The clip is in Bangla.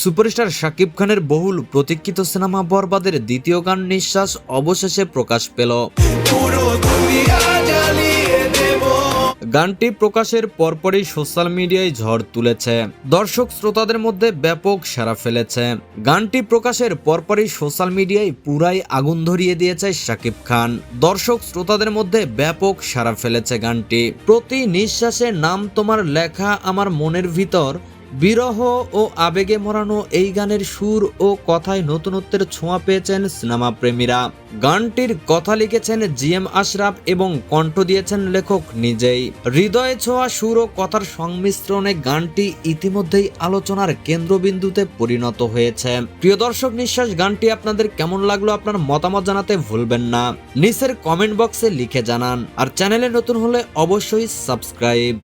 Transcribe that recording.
সুপারস্টার শাকিব খানের বহুল প্রতীক্ষিত সিনেমা বরবাদের দ্বিতীয় গান নিঃশ্বাস অবশেষে প্রকাশ পেল। পুরো দুনিয়া গানটি প্রকাশের পরপরই সোশ্যাল মিডিয়ায় ঝড় তুলেছে। দর্শক শ্রোতাদের মধ্যে ব্যাপক সাড়া ফেলেছে। গানটি প্রকাশের পরপরই সোশ্যাল মিডিয়ায় পুরাই আগুন ধরিয়ে দিয়েছে শাকিব খান। দর্শক শ্রোতাদের মধ্যে ব্যাপক সারা ফেলেছে গানটি। প্রতি নিঃশ্বাসে নাম তোমার লেখা আমার মনের ভিতর বিরহ ও আবেগে মরানো এই গানের সুর ও কথায় নতুনত্বের ছোঁয়া পেয়েছেন সিনেমা প্রেমীরা গানটির কথা লিখেছেন জি এম আশরাফ এবং কণ্ঠ দিয়েছেন লেখক নিজেই। হৃদয়ে ছোঁয়া সুর ও কথার সংমিশ্রণে গানটি ইতিমধ্যেই আলোচনার কেন্দ্রবিন্দুতে পরিণত হয়েছে। প্রিয় দর্শক, নিঃশ্বাস গানটি আপনাদের কেমন লাগল আপনার মতামত জানাতে ভুলবেন না। নিচের কমেন্ট বক্সে লিখে জানান। আর চ্যানেলে নতুন হলে অবশ্যই সাবস্ক্রাইব।